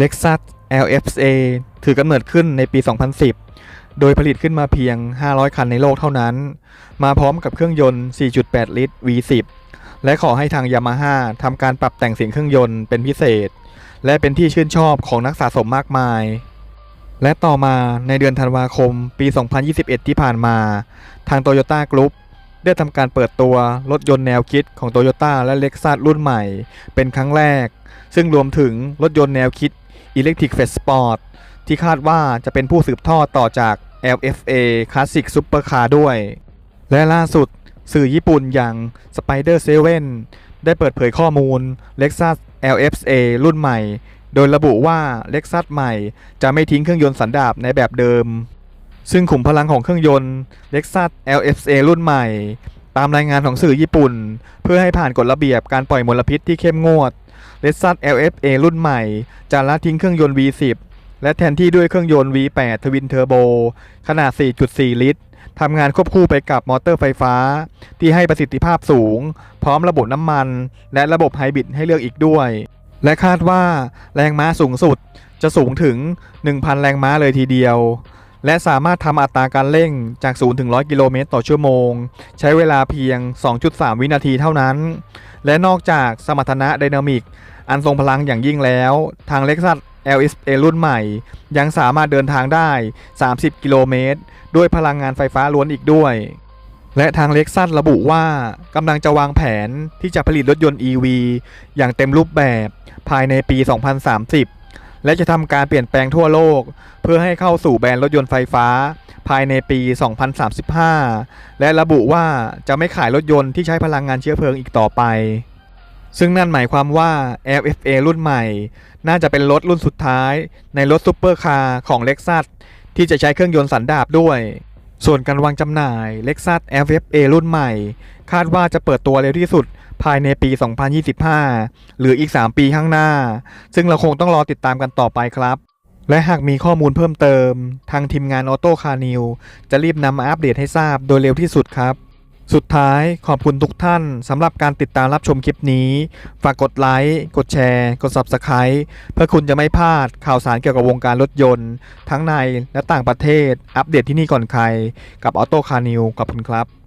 Lexus LFA ถือกำเนิดขึ้นในปี 2010 โดยผลิตขึ้นมาเพียง 500 คันในโลกเท่านั้น มาพร้อมกับเครื่องยนต์ 4.8 ลิตร V10 และขอให้ทาง Yamaha ทำการปรับแต่งเสียงเครื่องยนต์เป็นพิเศษ และเป็นที่ชื่นชอบของนักสะสมมากมาย และต่อมาในเดือนธันวาคมปี 2021 ที่ผ่านมา ทาง Toyota Group ได้ทำการเปิดตัวรถยนต์แนวคิดของ Toyota และ Lexus รุ่นใหม่ เป็นครั้งแรก ซึ่งรวมถึงรถยนต์แนวคิด Electric f a c e Sport ที่คาดว่าจะเป็นผู้สืบทอดต่อจาก LFA Classic Supercar ด้วย และล่าสุดสื่อญี่ปุ่นอย่าง Spider 7ได้เปิดเผยข้อมูล Lexus LFA รุ่นใหม่ โดยระบุว่า Lexus ใหม่จะไม่ทิ้งเครื่องยนต์สันดาปในแบบเดิม ซึ่งขุมพลังของเครื่องยนต์ Lexus LFA รุ่นใหม่ ตามรายงานของสื่อญี่ปุ่น เพื่อให้ผ่านกฎระเบียบการปล่อยมลพิษที่เข้มงวด Lexus LFA รุ่นใหม่ จะละทิ้งเครื่องยนต์ V10 และแทนที่ด้วยเครื่องยนต์ V8 Twin Turbo ขนาด 4.4 ลิตรทำงานควบคู่ไปกับมอเตอร์ไฟฟ้า ที่ให้ประสิทธิภาพสูง พร้อมระบบน้ำมัน และระบบไฮบริดให้เลือกอีกด้วย และคาดว่าแรงม้าสูงสุดจะสูงถึง 1,000 แรงม้าเลยทีเดียว และสามารถทำอัตราการเร่งจาก 0 ถึง 100 กิโลเมตรต่อชั่วโมง ใช้เวลาเพียง 2.3 วินาทีเท่านั้น และนอกจากสมรรถนะไดนามิก อันทรงพลังอย่างยิ่งแล้ว ทาง Lexus LSA รุ่นใหม่ ยังสามารถเดินทางได้ 30 กิโลเมตร ด้วยพลังงานไฟฟ้าล้วนอีกด้วย และทาง Lexus ระบุว่ากำลังจะวางแผนที่จะผลิตรถยนต์ EV อย่างเต็มรูปแบบภายในปี 2030 และจะทำการเปลี่ยนแปลงทั่วโลก เพื่อให้เข้าสู่แบรนด์รถยนต์ไฟฟ้า ภายในปี 2035 และระบุว่าจะไม่ขายรถยนต์ที่ใช้พลังงานเชื้อเพลิงอีกต่อไป ซึ่งนั่นหมายความว่า LFA รุ่นใหม่ น่าจะเป็นรถรุ่นสุดท้าย ในรถซูเปอร์คาร์ของ Lexus ที่จะใช้เครื่องยนต์สันดาปด้วย ส่วนการวางจำหน่าย Lexus LFA รุ่นใหม่ คาดว่าจะเปิดตัวเร็วที่สุด ภายในปี 2025 หรืออีก 3 ปีข้างหน้า ซึ่งเราคงต้องรอติดตามกันต่อไปครับ และหากมีข้อมูลเพิ่มเติม ทางทีมงานออโต้คาร์นิวจะรีบนำมาอัปเดตให้ทราบโดยเร็วที่สุดครับ สุดท้ายขอบคุณทุกท่านสำหรับการติดตามรับชมคลิปนี้ ฝากกดไลค์ กดแชร์ กด Subscribe เพื่อคุณจะไม่พลาดข่าวสารเกี่ยวกับวงการรถยนต์ ทั้งในและต่างประเทศ อัปเดตที่นี่ก่อนใคร กับออโต้คาร์นิวขอบคุณครับ